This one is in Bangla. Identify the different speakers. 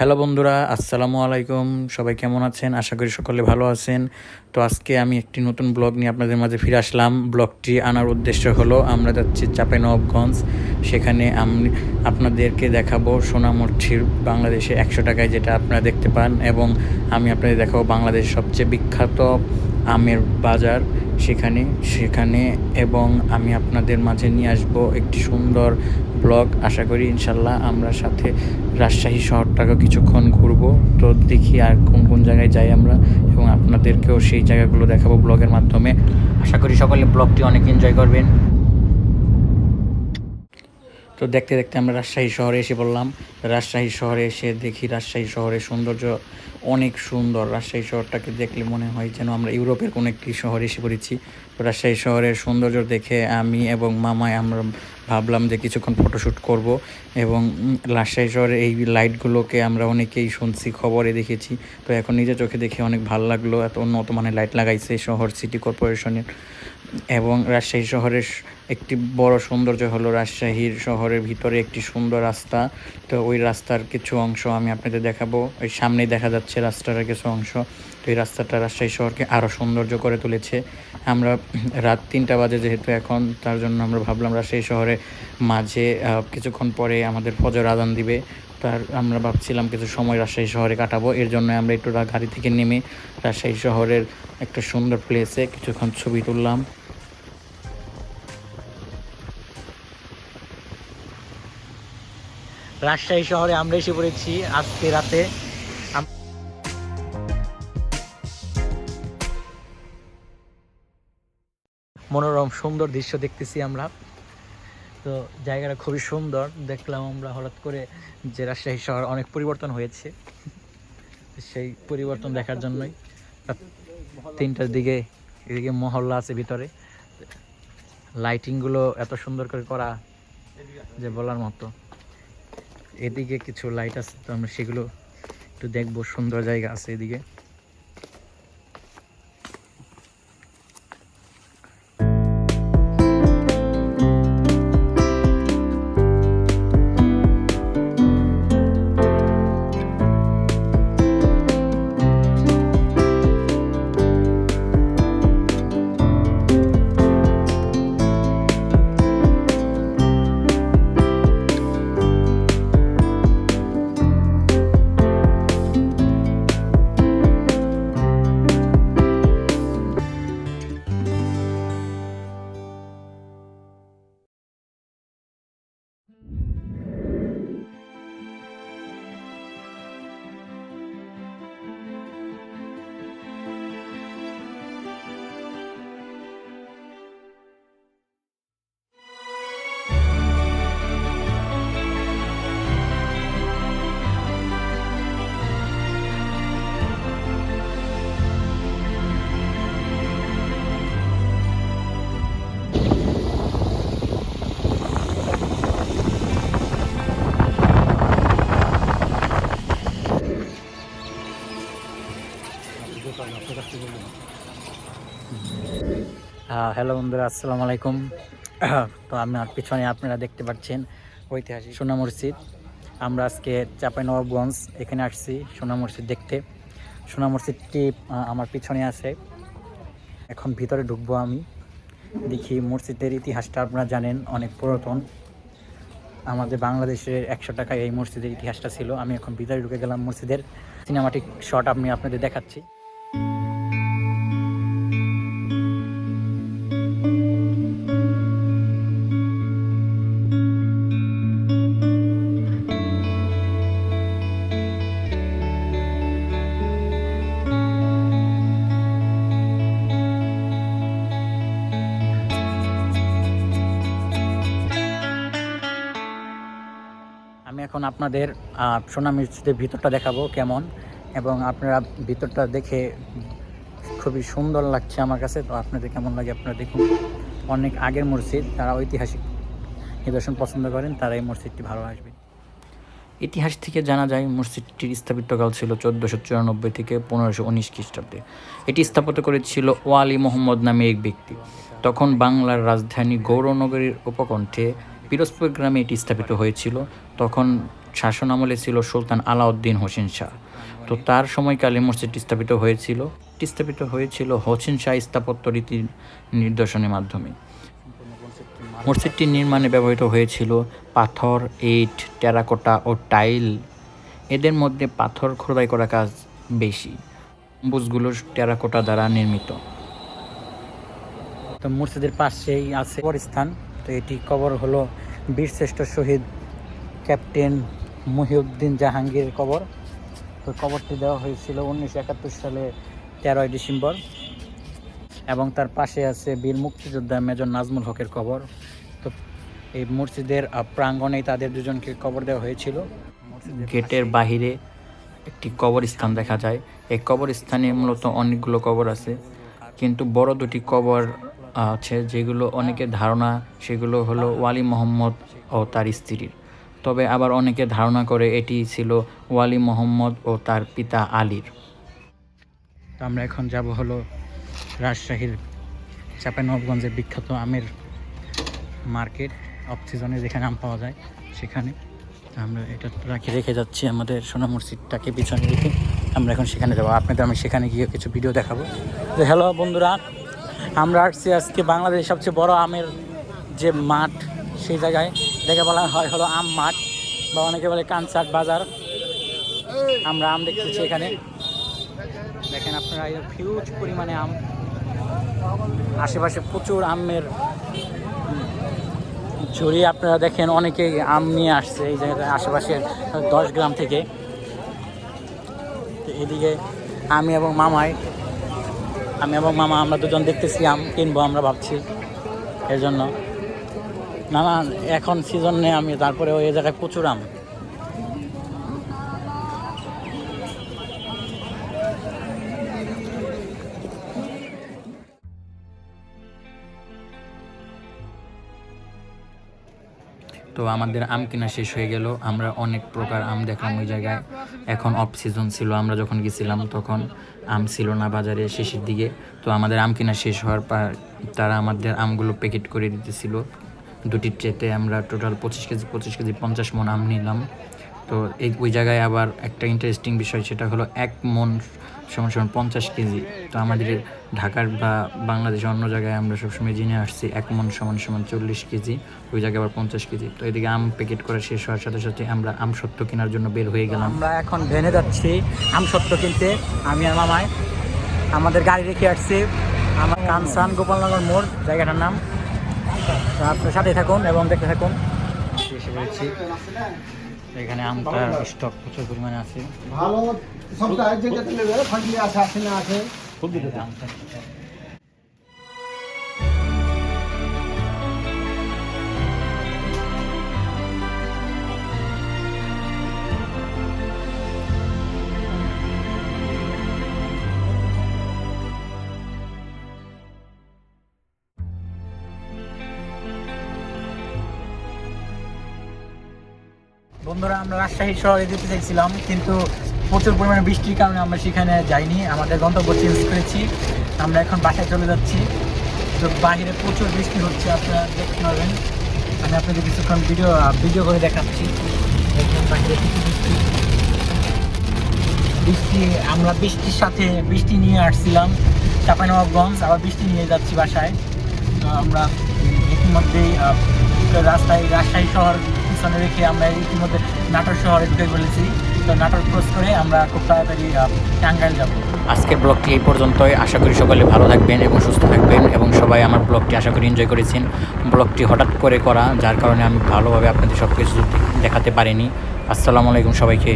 Speaker 1: হ্যালো বন্ধুরা, আসসালামু আলাইকুম। সবাই কেমন আছেন? আশা করি সকলে ভালো আছেন। তো আজকে আমি একটি নতুন ব্লগ নিয়ে আপনাদের মাঝে ফিরে আসলাম। ব্লগটি আনার উদ্দেশ্য হলো, আমরা যাচ্ছি চাঁপাইনবাবগঞ্জ। সেখানে আমি আপনাদেরকে দেখাবো সোনামুঠির বাংলাদেশে একশো টাকায় যেটা আপনারা দেখতে পান এবং আমি আপনাদের দেখাবো বাংলাদেশের সবচেয়ে বিখ্যাত আমের বাজার। সেখানে সেখানে এবং আমি আপনাদের মাঝে নিয়ে আসব একটি সুন্দর ব্লগ। আশা করি ইনশাল্লাহ আমরা সাথে রাজশাহী শহরটাকেও কিছুক্ষণ ঘুরবো। তো দেখি আর কোন কোন জায়গায় যাই আমরা এবং আপনাদেরকেও সেই জায়গাগুলো দেখাবো ব্লগের মাধ্যমে। আশা করি সকলে ব্লগটি অনেক এনজয় করবেন। তো দেখতে দেখতে আমরা রাজশাহী শহরে এসে পড়লাম। রাজশাহী শহরে এসে দেখি রাজশাহী শহরের সৌন্দর্য অনেক সুন্দর। রাজশাহী শহরটাকে দেখলে মনে হয় যেন আমরা ইউরোপের কোনো একটি শহরে এসে পড়েছি। তো রাজশাহী শহরের সৌন্দর্য দেখে আমি এবং মামায় আমরা ভাবলাম যে কিছুক্ষণ ফটোশ্যুট করব এবং রাজশাহী শহরের এই লাইটগুলোকে আমরা অনেকেই শুনছি, খবরে দেখেছি। তো এখন নিজে চোখে দেখে অনেক ভালো লাগল। এত উন্নত মানের লাইট লাগাইছে শহর সিটি কর্পোরেশনের। এবং রাজশাহী শহরের একটি বড় সৌন্দর্য হলো রাজশাহীর শহরের ভিতরে একটি সুন্দর রাস্তা। তো ওই রাস্তার কিছু অংশ আমি আপনাদের দেখাবো। ওই সামনেই দেখা যাচ্ছে রাস্তার কিছু অংশ। তো এই রাস্তাটা রাজশাহী শহরকে আরও সৌন্দর্য করে তুলেছে। আমরা রাত তিনটা বাজে যেহেতু এখন, তার জন্য আমরা ভাবলাম রাজশাহী শহরে মাঝে কিছুক্ষণ পরে আমাদের ফজর আদান দিবে। তার আমরা ভাবছিলাম কিছু সময় রাজশাহী শহরে কাটাবো। এর জন্য আমরা একটু গাড়ি থেকে নেমে রাজশাহী শহরের একটা সুন্দর প্লেসে কিছুক্ষণ ছবি তুললাম। রাজশাহী শহরে আমরা এসে পড়েছি আজকে রাতে। মনোরম সুন্দর দৃশ্য দেখতেছি আমরা। তো জায়গাটা খুবই সুন্দর। দেখলাম আমরা হঠাৎ করে যে রাজশাহী শহর অনেক পরিবর্তন হয়েছে। সেই পরিবর্তন দেখার জন্যই তিনটার দিকে এদিকে মহল্লা আছে ভিতরে। লাইটিংগুলো এত সুন্দর করে করা যে বলার মতো। এদিকে কিছু লাইট আছে তো আমরা সেগুলো একটু দেখব। সুন্দর জায়গা আছে এদিকে। হ্যালো বন্ধুরা, আসসালামু আলাইকুম। তো আমার পিছনে আপনারা দেখতে পাচ্ছেন ঐতিহাসিক সোনা মসজিদ। আমরা আজকে চাঁপাইনবাবগঞ্জ এখানে আসছি সোনা মসজিদ দেখতে। সোনা মসজিদটি আমার পিছনে আছে। এখন ভিতরে ঢুকবো আমি। দেখি মসজিদের ইতিহাসটা আপনারা জানেন, অনেক পুরাতন। আমাদের বাংলাদেশের একশো টাকায় এই মসজিদের ইতিহাসটা ছিল। আমি এখন ভিতরে ঢুকে গেলাম মসজিদের। সিনেমাটিক শট আমি আপনাদের দেখাচ্ছি। এখন আপনাদের সোনা মসজিদের ভিতরটা দেখাবো কেমন এবং আপনারা ভিতরটা দেখে খুবই সুন্দর লাগছে আমার কাছে। তো আপনাদের কেমন লাগে আপনারা দেখুন। অনেক আগের মসজিদ, তারা ঐতিহাসিক নিদর্শন পছন্দ করেন, তারা এই মসজিদটি ভালো আসবে। ইতিহাস থেকে জানা যায়, মসজিদটির স্থাপিতকাল ছিল চোদ্দোশো চুরানব্বই থেকে পনেরোশো উনিশ খ্রিস্টাব্দে। এটি স্থাপিত করেছিল ওয়ালি মোহাম্মদ নামে এক ব্যক্তি। তখন বাংলার রাজধানী গৌরনগরীর উপকণ্ঠে পিরোজপুর গ্রামে এটি স্থাপিত হয়েছিল। তখন
Speaker 2: শাসন আমলে ছিল সুলতান আলাউদ্দিন হোসেন শাহ। তো তার সময়কালে মসজিদটি স্থাপিত হয়েছিল। স্থাপিত হয়েছিল হোসেন শাহ স্থাপত্য রীতি নির্দেশনের মাধ্যমে। মসজিদটি নির্মাণে ব্যবহৃত হয়েছিল পাথর, ইট, টেরাকোটা ও টাইল। এদের মধ্যে পাথর খোদাই করা কাজ বেশি। গম্বুজগুলো টেরাকোটা দ্বারা নির্মিত।
Speaker 1: তো মসজিদের পাশেই আছে কবরস্থান। তো এটি কবর হলো বীরশ্রেষ্ঠ শহীদ ক্যাপ্টেন মহিউদ্দিন জাহাঙ্গীর কবর। তো কবরটি দেওয়া হয়েছিল উনিশশো একাত্তর সালে তেরোই ডিসেম্বর এবং তার পাশে আছে বীর মুক্তিযোদ্ধা মেজর নাজমুল হকের কবর। তো এই মসজিদের প্রাঙ্গণেই তাদের দুজনকে কবর দেওয়া হয়েছিল।
Speaker 2: গেটের বাহিরে একটি কবরস্থান দেখা যায়। এই কবরস্থানে মূলত অনেকগুলো কবর আছে। কিন্তু বড় দুটি কবর আছে যেগুলো অনেকের ধারণা সেগুলো হলো ওয়ালি মোহাম্মদ ও তার স্ত্রীর। তবে আবার অনেকে ধারণা করে এটি ছিল ওয়ালি মোহাম্মদ ও তার পিতা আলীর।
Speaker 1: তো আমরা এখন যাব হলো রাজশাহীর চাঁপাইনবাবগঞ্জের বিখ্যাত আমের মার্কেট অফ সিজনে যেখানে আম পাওয়া যায় সেখানে। আমরা এটা রাখি রেখে যাচ্ছি আমাদের সোনা মসজিদটাকে পিছনে রেখে আমরা এখন সেখানে যাব। আপনাদের আমি সেখানে গিয়ে কিছু ভিডিও দেখাবো। তো হ্যালো বন্ধুরা আমরা আসছি আজকে বাংলাদেশের সবচেয়ে বড় আমের যে মাঠ, সেই জায়গায়। এটাকে বলা হয় হলো আম মাঠ, বা অনেকে বলে কানসাট বাজার। আমরা আম দেখতেছি এখানে। দেখেন আপনারা হিউজ পরিমাণে আম। আশেপাশে প্রচুর আমের ঝুড়ি আপনারা দেখেন অনেকে আম নিয়ে আসছে এই জায়গায় আশেপাশে দশ গ্রাম থেকে। এদিকে আমি এবং মামাই আমি এবং মামা, আমরা দুজন দেখতেছিলাম কিনবো আমরা ভাবছি। এর জন্য। না না এখন সিজন নেই আমি তারপরে ওই জায়গায় প্রচুর আম।
Speaker 2: তো আমাদের আম কিনা শেষ হয়ে গেল। আমরা অনেক প্রকার আম দেখলাম ওই জায়গায়। এখন অফ সিজন ছিল, আমরা যখন গেছিলাম তখন আম ছিল না বাজারে শেষের দিকে। তো আমাদের আম কিনা শেষ হওয়ার পর তারা আমাদের আমগুলো প্যাকেট করে দিতেছিল। দুটি ট্রেতে আমরা টোটাল পঁচিশ কেজি পঁচিশ কেজি, পঞ্চাশ মন আম নিলাম। তো এই ওই জায়গায় আবার একটা ইন্টারেস্টিং বিষয় সেটা হলো এক মন সমান সমান পঞ্চাশ কেজি। তো আমাদের ঢাকার বা বাংলাদেশের অন্য জায়গায় আমরা সবসময় জেনে আসছি এক মন সমান সমান চল্লিশ কেজি ওই জায়গায় আবার পঞ্চাশ কেজি। তো এদিকে আম প্যাকেট করা শেষ হওয়ার সাথে সাথে আমরা আম সত্য কেনার জন্য বের হয়ে গেলাম।
Speaker 1: আমরা এখন ভেনে যাচ্ছি আম সত্য কিনতে। আমি আর মামায় আমাদের গাড়ি রেখে আসছি। আমার কানসান গোপালনগর মোড় জায়গাটার নাম। তো আপনার সাথে থাকুন এবং দেখতে থাকুন। এখানে আমটার স্টক প্রচুর পরিমাণে আছে।
Speaker 3: ভালো সবটা আছে যেটা নেবে ফাঁকি আছে আসে না আছে খুব
Speaker 1: আমটা বন্ধুরা, আমরা রাজশাহী শহরে যেতে চাইছিলাম, কিন্তু প্রচুর পরিমাণে বৃষ্টির কারণে আমরা সেখানে যাইনি। আমাদের গন্তব্য চেঞ্জ করেছি। আমরা এখন বাসায় চলে যাচ্ছি। তো বাইরে প্রচুর বৃষ্টি হচ্ছে, আপনারা দেখতে পাবেন। আমি আপনাদের কিছুক্ষণ ভিডিও ভিডিও করে দেখাচ্ছি। দেখবেন কিছু বৃষ্টি। বৃষ্টি, আমরা বৃষ্টির সাথে বৃষ্টি নিয়ে আসছিলাম, চাঁপাইনবাবগঞ্জ, আবার বৃষ্টি নিয়ে যাচ্ছি বাসায়। তো আমরা ইতিমধ্যেই রাস্তায় রাজশাহী শহর পিছনে রেখে আমরা ইতিমধ্যে নাটোর শহরে ঢুকে বলেছি তো নাটোর ক্রস করে আমরা খুব তাড়াতাড়ি টাঙ্গাইল যাব।
Speaker 2: আজকের ব্লগটি এই পর্যন্তই। আশা করি সকলে ভালো থাকবেন এবং সুস্থ থাকবেন এবং সবাই আমার ব্লগটি আশা করি এনজয় করেছেন। ব্লগটি হঠাৎ করে করা, যার কারণে আমি ভালোভাবে আপনাদের সব কিছু দেখাতে পারিনি। আসসালামু আলাইকুম সবাইকে।